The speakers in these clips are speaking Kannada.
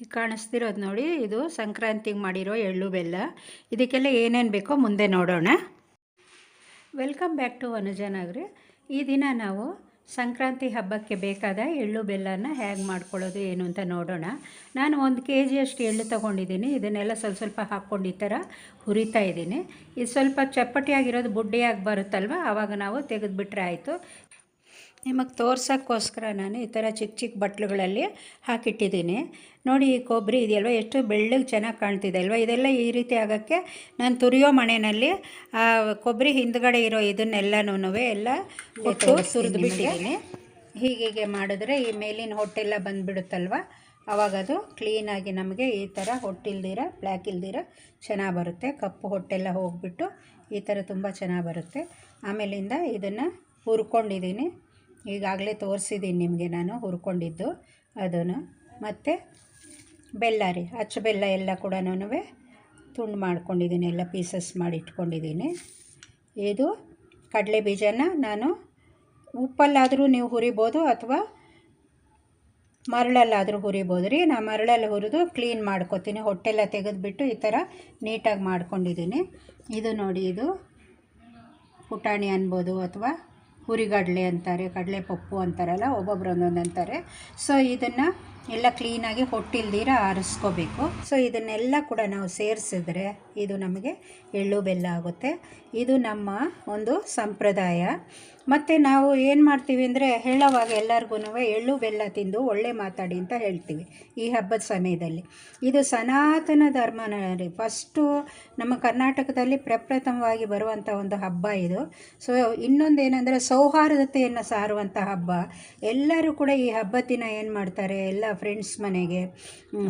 ಈಗ ಕಾಣಿಸ್ತಿರೋದು ನೋಡಿ, ಇದು ಸಂಕ್ರಾಂತಿಗೆ ಮಾಡಿರೋ ಎಳ್ಳು ಬೆಲ್ಲ. ಇದಕ್ಕೆಲ್ಲ ಏನೇನು ಬೇಕೋ ಮುಂದೆ ನೋಡೋಣ. ವೆಲ್ಕಮ್ ಬ್ಯಾಕ್ ಟು ವನಜನಗ್ರಿ. ಈ ದಿನ ನಾವು ಸಂಕ್ರಾಂತಿ ಹಬ್ಬಕ್ಕೆ ಬೇಕಾದ ಎಳ್ಳು ಬೆಲ್ಲನ ಹೇಗೆ ಮಾಡ್ಕೊಳ್ಳೋದು ಏನು ಅಂತ ನೋಡೋಣ. ನಾನು ಒಂದು ಕೆ ಜಿಯಷ್ಟು ಎಳ್ಳು ತೊಗೊಂಡಿದ್ದೀನಿ. ಇದನ್ನೆಲ್ಲ ಸ್ವಲ್ಪ ಸ್ವಲ್ಪ ಹಾಕ್ಕೊಂಡು ಈ ಥರ ಹುರಿತಾ ಇದ್ದೀನಿ. ಇದು ಸ್ವಲ್ಪ ಚಪ್ಪಟಿಯಾಗಿರೋದು ಬುಡ್ಡಿಯಾಗಿ ಬರುತ್ತಲ್ವ ಆವಾಗ ನಾವು ತೆಗೆದುಬಿಟ್ರೆ ಆಯಿತು. ನಿಮಗೆ ತೋರ್ಸೋಕ್ಕೋಸ್ಕರ ನಾನು ಈ ಥರ ಚಿಕ್ಕ ಚಿಕ್ಕ ಬಟ್ಲುಗಳಲ್ಲಿ ಹಾಕಿಟ್ಟಿದ್ದೀನಿ. ನೋಡಿ ಈ ಕೊಬ್ಬರಿ ಇದೆಯಲ್ವ? ಎಷ್ಟು ಬೆಳ್ಳಗೆ ಚೆನ್ನಾಗಿ ಕಾಣ್ತಿದೆ ಅಲ್ವ? ಇದೆಲ್ಲ ಈ ರೀತಿ ಆಗೋಕ್ಕೆ ನಾನು ತುರಿಯೋ ಮಣೆಯಲ್ಲಿ ಆ ಕೊಬ್ಬರಿ ಹಿಂದ್ಗಡೆ ಇರೋ ಇದನ್ನೆಲ್ಲನೂ ಎಲ್ಲ ಕೊಟ್ಟು ಸುರಿದು ಬಿಟ್ಟಿದ್ದೀನಿ. ಹೀಗೆ ಮಾಡಿದ್ರೆ ಈ ಮೇಲಿನ ಹೊಟ್ಟೆಲ್ಲ ಬಂದುಬಿಡುತ್ತಲ್ವ? ಆವಾಗ ಅದು ಕ್ಲೀನಾಗಿ ನಮಗೆ ಈ ಥರ ಹೊಟ್ಟಿಲ್ದಿರ ಬ್ಲ್ಯಾಕ್ ಇಲ್ದಿರ ಚೆನ್ನಾಗಿ ಬರುತ್ತೆ. ಕಪ್ಪು ಹೊಟ್ಟೆಲ್ಲ ಹೋಗಿಬಿಟ್ಟು ಈ ಥರ ತುಂಬ ಚೆನ್ನಾಗಿ ಬರುತ್ತೆ. ಆಮೇಲಿಂದ ಇದನ್ನು ಹುರ್ಕೊಂಡಿದ್ದೀನಿ. ಈಗಾಗಲೇ ತೋರಿಸಿದ್ದೀನಿ ನಿಮಗೆ ನಾನು ಹುರ್ಕೊಂಡಿದ್ದು ಅದನ್ನು. ಮತ್ತು ಬೆಲ್ಲ ರೀ, ಅಚ್ಚು ಬೆಲ್ಲ ಎಲ್ಲ ಕೂಡ ತುಂಡು ಮಾಡ್ಕೊಂಡಿದ್ದೀನಿ, ಎಲ್ಲ ಪೀಸಸ್ ಮಾಡಿ ಇಟ್ಕೊಂಡಿದ್ದೀನಿ. ಇದು ಕಡಲೆ ಬೀಜನ ನಾನು ಉಪ್ಪಲ್ಲಾದರೂ ನೀವು ಹುರಿಬೋದು ಅಥವಾ ಮರಳಲ್ಲಾದರೂ ಹುರಿಬೋದು ರೀ. ನಾನು ಮರಳಲ್ಲಿ ಹುರಿದು ಕ್ಲೀನ್ ಮಾಡ್ಕೊತೀನಿ, ಹೊಟ್ಟೆಲ್ಲ ತೆಗೆದುಬಿಟ್ಟು ಈ ಥರ ನೀಟಾಗಿ ಮಾಡ್ಕೊಂಡಿದ್ದೀನಿ. ಇದು ನೋಡಿ, ಇದು ಪುಟಾಣಿ ಅನ್ಬೋದು ಅಥವಾ ಹುರಿಗಡಲೆ ಅಂತಾರೆ ಕಡಲೆ ಪಪ್ಪು ಅಂತಾರಲ್ಲ ಒಬ್ಬೊಬ್ರು ಒಂದೊಂದು ಅಂತಾರೆ. ಸೊ ಇದನ್ನು ಎಲ್ಲ ಕ್ಲೀನಾಗಿ ಹೊಟ್ಟಿಲ್ದಿರ ಆರಿಸ್ಕೋಬೇಕು. ಸೊ ಇದನ್ನೆಲ್ಲ ಕೂಡ ನಾವು ಸೇರಿಸಿದ್ರೆ ಇದು ನಮಗೆ ಎಳ್ಳು ಬೆಲ್ಲ ಆಗುತ್ತೆ. ಇದು ನಮ್ಮ ಒಂದು ಸಂಪ್ರದಾಯ. ಮತ್ತು ನಾವು ಏನು ಮಾಡ್ತೀವಿ ಅಂದರೆ ಹೇಳೋವಾಗ ಎಲ್ಲರಿಗೂ ಎಳ್ಳು ಬೆಲ್ಲ ತಿಂದು ಒಳ್ಳೆ ಮಾತಾಡಿ ಅಂತ ಹೇಳ್ತೀವಿ ಈ ಹಬ್ಬದ ಸಮಯದಲ್ಲಿ. ಇದು ಸನಾತನ ಧರ್ಮನ ಫಸ್ಟು ನಮ್ಮ ಕರ್ನಾಟಕದಲ್ಲಿ ಪ್ರಪ್ರಥಮವಾಗಿ ಬರುವಂಥ ಒಂದು ಹಬ್ಬ ಇದು. ಸೊ ಇನ್ನೊಂದು ಏನಂದರೆ ಸೌಹಾರ್ದತೆಯನ್ನು ಸಾರುವಂಥ ಹಬ್ಬ. ಎಲ್ಲರೂ ಕೂಡ ಈ ಹಬ್ಬದ ದಿನ ಏನು ಮಾಡ್ತಾರೆ? ಎಲ್ಲ ಫ್ರೆಂಡ್ಸ್ ಮನೆಗೆ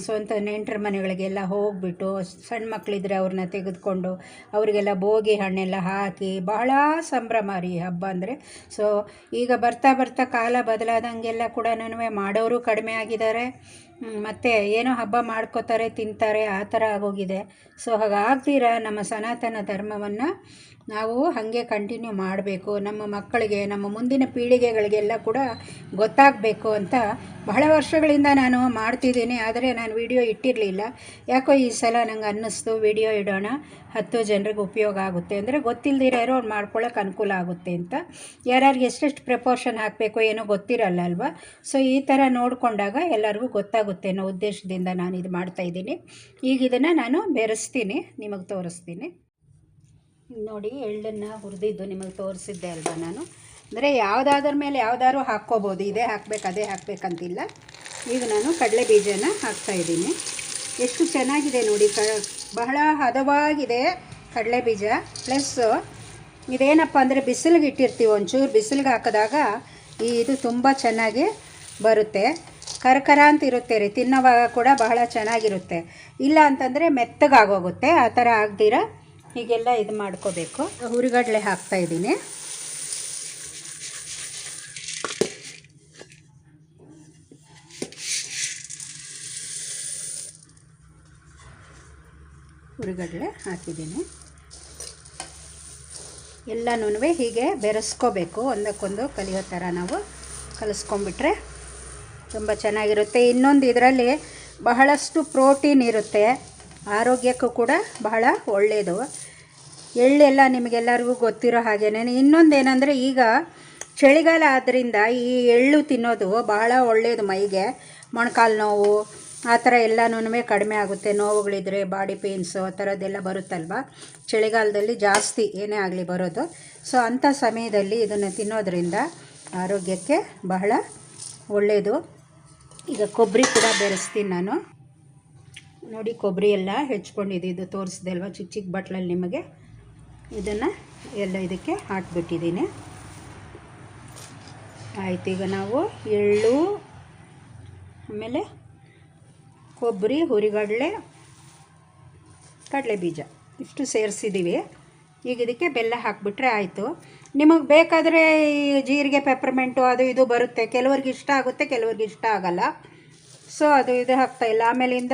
ಸ್ವಂತ ನೆಂಟರ ಮನೆಗಳಿಗೆಲ್ಲ ಹೋಗಿಬಿಟ್ಟು ಸಣ್ಣ ಮಕ್ಕಳಿದ್ರೆ ಅವ್ರನ್ನ ತೆಗೆದುಕೊಂಡು ಅವರಿಗೆಲ್ಲ ಬೋಗಿ ಹಣ್ಣೆಲ್ಲ ಹಾಕಿ ಬಹಳ ಸಂಭ್ರಮ ರೀ ಹಬ್ಬ ಅಂದರೆ. ಸೊ ಈಗ ಬರ್ತಾ ಬರ್ತಾ ಕಾಲ ಬದಲಾದಂಗೆಲ್ಲ ಕೂಡ ಮಾಡೋರು ಕಡಿಮೆ ಆಗಿದ್ದಾರೆ. ಮತ್ತು ಏನೋ ಹಬ್ಬ ಮಾಡ್ಕೋತಾರೆ, ತಿಂತಾರೆ, ಆ ಥರ ಆಗೋಗಿದೆ. ಸೊ ಹಾಗಾಗ್ತಿರ ನಮ್ಮ ಸನಾತನ ಧರ್ಮವನ್ನು? ನಾವು ಹಾಗೆ ಕಂಟಿನ್ಯೂ ಮಾಡಬೇಕು. ನಮ್ಮ ಮಕ್ಕಳಿಗೆ, ನಮ್ಮ ಮುಂದಿನ ಪೀಳಿಗೆಗಳಿಗೆಲ್ಲ ಕೂಡ ಗೊತ್ತಾಗಬೇಕು ಅಂತ ಬಹಳ ವರ್ಷಗಳಿಂದ ನಾನು ಮಾಡ್ತಿದ್ದೀನಿ, ಆದರೆ ನಾನು ವಿಡಿಯೋ ಇಟ್ಟಿರಲಿಲ್ಲ. ಯಾಕೋ ಈ ಸಲ ನಂಗೆ ಅನ್ನಿಸ್ತು, ವಿಡಿಯೋ ಇಡೋಣ, ಹತ್ತು ಜನರಿಗೆ ಉಪಯೋಗ ಆಗುತ್ತೆ. ಅಂದರೆ ಗೊತ್ತಿಲ್ಲದಿರೋ ಅವ್ರು ಮಾಡ್ಕೊಳ್ಳೋಕೆ ಅನುಕೂಲ ಆಗುತ್ತೆ ಅಂತ. ಯಾರ್ಯಾರಿಗೆ ಎಷ್ಟೆಷ್ಟು ಪ್ರಿಪೋರ್ಷನ್ ಹಾಕಬೇಕು ಏನೋ ಗೊತ್ತಿರಲ್ಲ ಅಲ್ವಾ ಸೊ ಈ ಥರ ನೋಡಿಕೊಂಡಾಗ ಎಲ್ಲರಿಗೂ ಗೊತ್ತಾಗುತ್ತೆ ಅನ್ನೋ ಉದ್ದೇಶದಿಂದ ನಾನು ಇದು ಮಾಡ್ತಾಯಿದ್ದೀನಿ ಈಗ ಇದನ್ನು ನಾನು ಬೆರೆಸ್ತೀನಿ, ನಿಮಗೆ ತೋರಿಸ್ತೀನಿ. ನೋಡಿ, ಎಳ್ಳನ್ನು ಹುರಿದಿದ್ದು ನಿಮಗೆ ತೋರಿಸಿದ್ದೆ ಅಲ್ವಾ ನಾನು? ಅಂದರೆ ಯಾವುದಾದ್ರ ಮೇಲೆ ಯಾವುದಾದ್ರು ಹಾಕ್ಕೋಬೋದು. ಇದೇ ಹಾಕ್ಬೇಕು, ಅದೇ ಹಾಕ್ಬೇಕಂತಿಲ್ಲ. ಈಗ ನಾನು ಕಡಲೆ ಬೀಜನ ಹಾಕ್ತಾಯಿದ್ದೀನಿ ಎಷ್ಟು ಚೆನ್ನಾಗಿದೆ ನೋಡಿ, ಕ, ಬಹಳ ಹದವಾಗಿದೆ ಕಡಲೆ ಬೀಜ. ಪ್ಲಸ್ ಇದೇನಪ್ಪ ಅಂದರೆ ಬಿಸಿಲಿಗೆ ಇಟ್ಟಿರ್ತೀವಿ ಒಂಚೂರು, ಬಿಸಿಲಿಗೆ ಹಾಕಿದಾಗ ಈ ಇದು ತುಂಬ ಚೆನ್ನಾಗಿ ಬರುತ್ತೆ. ಕರಕರ ಅಂತ ಇರುತ್ತೆ ರೀ ತಿನ್ನೋವಾಗ ಕೂಡ ಬಹಳ ಚೆನ್ನಾಗಿರುತ್ತೆ. ಇಲ್ಲ ಅಂತಂದರೆ ಮೆತ್ತಗಾಗೋಗುತ್ತೆ, ಆ ಥರ ಆಗ್ದಿರ ಹೀಗೆಲ್ಲ ಇದು ಮಾಡ್ಕೋಬೇಕು. ಹುರಿಗಡಲೆ ಹಾಕ್ತಾ ಹುರಿಗಡಲೆ ಹಾಕಿದ್ದೀನಿ. ಎಲ್ಲನೂ ಹೀಗೆ ಬೆರೆಸ್ಕೋಬೇಕು. ಒಂದಕ್ಕೊಂದು ಕಲಿಯೋ ಥರ ನಾವು ಕಲಿಸ್ಕೊಂಬಿಟ್ರೆ ತುಂಬ ಚೆನ್ನಾಗಿರುತ್ತೆ. ಇನ್ನೊಂದು ಇದರಲ್ಲಿ ಬಹಳಷ್ಟು ಪ್ರೋಟೀನ್ ಇರುತ್ತೆ. ಆರೋಗ್ಯಕ್ಕೂ ಕೂಡ ಬಹಳ ಒಳ್ಳೆಯದು ಎಳ್ಳೆಲ್ಲ ನಿಮಗೆಲ್ಲರಿಗೂ ಗೊತ್ತಿರೋ ಹಾಗೇನೆ. ಇನ್ನೊಂದು ಏನಂದರೆ ಈಗ ಚಳಿಗಾಲ ಆದ್ದರಿಂದ ಈ ಎಳ್ಳು ತಿನ್ನೋದು ಬಹಳ ಒಳ್ಳೆಯದು ಮೈಗೆ. ಮೊಣಕಾಲು ನೋವು ಆ ಥರ ಎಲ್ಲನೂ ಕಡಿಮೆ ಆಗುತ್ತೆ. ನೋವುಗಳಿದ್ರೆ ಬಾಡಿ ಪೇಯ್ನ್ಸು ಆ ಥರದ್ದೆಲ್ಲ ಬರುತ್ತಲ್ವ? ಚಳಿಗಾಲದಲ್ಲಿ ಜಾಸ್ತಿ ಏನೇ ಆಗಲಿ ಬರೋದು. ಸೊ ಅಂಥ ಸಮಯದಲ್ಲಿ ಇದನ್ನು ತಿನ್ನೋದ್ರಿಂದ ಆರೋಗ್ಯಕ್ಕೆ ಬಹಳ ಒಳ್ಳೆಯದು ಈಗ ಕೊಬ್ಬರಿ ಕೂಡ ಬೆರೆಸ್ತೀನಿ ನಾನು. ನೋಡಿ, ಕೊಬ್ಬರಿ ಎಲ್ಲ ಹೆಚ್ಕೊಂಡಿದ್ದು ತೋರಿಸಿದೆ ಅಲ್ವಾ ಚಿಕ್ಕ ಚಿಕ್ಕ ಬಟ್ಲಲ್ಲಿ ನಿಮಗೆ. ಇದನ್ನು ಎಲ್ಲ ಇದಕ್ಕೆ ಹಾಕ್ಬಿಟ್ಟಿದ್ದೀನಿ. ಆಯಿತು, ಈಗ ನಾವು ಎಳ್ಳು, ಆಮೇಲೆ ಕೊಬ್ಬರಿ, ಹುರಿಗಡಲೆ ಕಡಲೆ ಬೀಜ ಇಷ್ಟು ಸೇರಿಸಿದ್ದೀವಿ ಈಗ ಇದಕ್ಕೆ ಬೆಲ್ಲ ಹಾಕಿಬಿಟ್ರೆ ಆಯಿತು. ನಿಮಗೆ ಬೇಕಾದರೆ ಈ ಜೀರಿಗೆ ಪೆಪ್ರಮೆಂಟು ಅದು ಇದು ಬರುತ್ತೆ. ಕೆಲವ್ರಿಗೆ ಇಷ್ಟ ಆಗುತ್ತೆ, ಕೆಲವ್ರಿಗೆ ಇಷ್ಟ ಆಗಲ್ಲ. ಸೊ ಅದು ಇದು ಹಾಕ್ತಾಯಿಲ್ಲ ಆಮೇಲಿಂದ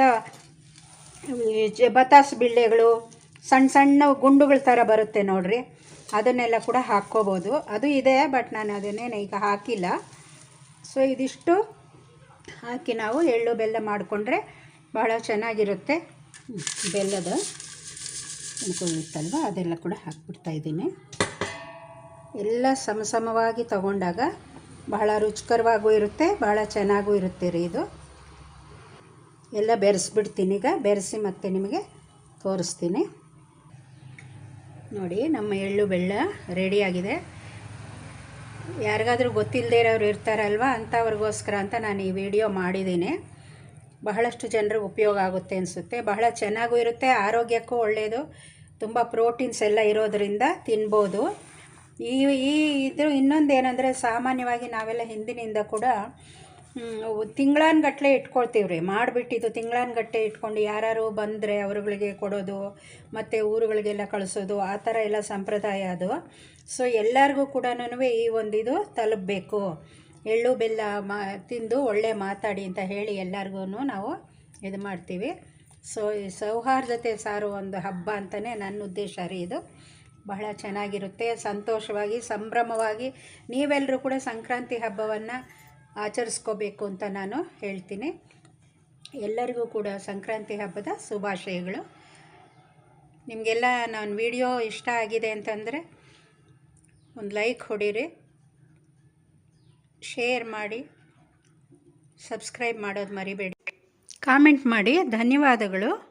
ಬತಾಸ್ ಬಿಳ್ಳೆಗಳು ಸಣ್ಣ ಸಣ್ಣ ಗುಂಡುಗಳ ಥರ ಬರುತ್ತೆ ನೋಡಿರಿ. ಅದನ್ನೆಲ್ಲ ಕೂಡ ಹಾಕ್ಕೋಬೋದು. ಅದು ಇದೆ ಬಟ್ ನಾನು ಅದನ್ನೇನು ಈಗ ಹಾಕಿಲ್ಲ. ಸೊ ಇದಿಷ್ಟು ಹಾಕಿ ನಾವು ಎಳ್ಳು ಬೆಲ್ಲ ಮಾಡಿಕೊಂಡ್ರೆ ಭಾಳ ಚೆನ್ನಾಗಿರುತ್ತೆ. ಬೆಲ್ಲದ ಇರುತ್ತಲ್ವ ಅದೆಲ್ಲ ಕೂಡ ಹಾಕ್ಬಿಡ್ತಾ ಇದ್ದೀನಿ. ಎಲ್ಲ ಸಮ ಸಮವಾಗಿ ತಗೊಂಡಾಗ ಬಹಳ ರುಚಿಕರವಾಗೂ ಇರುತ್ತೆ ಭಾಳ ಚೆನ್ನಾಗೂ ಇರುತ್ತೆ ರೀ ಇದು. ಎಲ್ಲ ಬೆರೆಸ್ಬಿಡ್ತೀನಿ ಈಗ, ಬೆರೆಸಿ ಮತ್ತೆ ನಿಮಗೆ ತೋರಿಸ್ತೀನಿ. ನೋಡಿ, ನಮ್ಮ ಎಳ್ಳು ಬೆಲ್ಲ ರೆಡಿಯಾಗಿದೆ ಯಾರಿಗಾದರೂ ಗೊತ್ತಿಲ್ಲದೆ ಇರೋರು ಇರ್ತಾರಲ್ವ ಅಂಥವ್ರಿಗೋಸ್ಕರ ಅಂತ ನಾನು ಈ ವಿಡಿಯೋ ಮಾಡಿದ್ದೀನಿ. ಬಹಳಷ್ಟು ಜನರಿಗೆ ಉಪಯೋಗ ಆಗುತ್ತೆ ಅನಿಸುತ್ತೆ. ಬಹಳ ಚೆನ್ನಾಗೂ ಇರುತ್ತೆ, ಆರೋಗ್ಯಕ್ಕೂ ಒಳ್ಳೆಯದು ತುಂಬ ಪ್ರೋಟೀನ್ಸ್ ಎಲ್ಲ ಇರೋದರಿಂದ ತಿನ್ಬೋದು. ಈ ಈ ಇದ್ರ ಇನ್ನೊಂದು ಏನಂದರೆ ಸಾಮಾನ್ಯವಾಗಿ ನಾವೆಲ್ಲ ಹಿಂದಿನಿಂದ ಕೂಡ ತಿಂಗಳಾನ್ಗಟ್ಟಲೆ ಇಟ್ಕೊಳ್ತೀವಿ ರೀ ಮಾಡಿಬಿಟ್ಟಿದ್ದು ತಿಂಗಳಾನ್ಗಟ್ಟಲೆ ಇಟ್ಕೊಂಡು ಯಾರು ಬಂದರೆ ಅವರುಗಳಿಗೆ ಕೊಡೋದು, ಮತ್ತು ಊರುಗಳಿಗೆಲ್ಲ ಕಳಿಸೋದು, ಆ ಥರ ಎಲ್ಲ ಸಂಪ್ರದಾಯ ಅದು. ಸೊ ಎಲ್ಲರಿಗೂ ಕೂಡ ಈ ಒಂದು ಇದು ತಲುಪಬೇಕು. ಎಳ್ಳು, ಬೆಲ್ಲ ಮಾ, ತಿಂದು ಒಳ್ಳೆ ಮಾತಾಡಿ ಅಂತ ಹೇಳಿ ಎಲ್ಲರಿಗೂ ನಾವು ಇದು ಮಾಡ್ತೀವಿ. ಸೊ, ಈ ಸೌಹಾರ್ದತೆ ಸಾರು ಒಂದು ಹಬ್ಬ ಅಂತಲೇ ನನ್ನ ಉದ್ದೇಶ ರೀ ಇದು. ಬಹಳ ಚೆನ್ನಾಗಿರುತ್ತೆ, ಸಂತೋಷವಾಗಿ, ಸಂಭ್ರಮವಾಗಿ ನೀವೆಲ್ಲರೂ ಕೂಡ ಸಂಕ್ರಾಂತಿ ಹಬ್ಬವನ್ನು ಆಚರಿಸ್ಕೋಬೇಕು ಅಂತ ನಾನು ಹೇಳ್ತೀನಿ. ಎಲ್ಲರಿಗೂ ಕೂಡ ಸಂಕ್ರಾಂತಿ ಹಬ್ಬದ ಶುಭಾಶಯಗಳು. ನಿಮಗೆಲ್ಲ ನಾನು ವಿಡಿಯೋ ಇಷ್ಟ ಆಗಿದೆ ಅಂತಂದರೆ ಒಂದು ಲೈಕ್ ಹೊಡೀರಿ. ಶೇರ್ ಮಾಡಿ ಸಬ್ಸ್ಕ್ರೈಬ್ ಮಾಡೋದು ಮರಿಬೇಡಿ. ಕಾಮೆಂಟ್ ಮಾಡಿ. ಧನ್ಯವಾದಗಳು.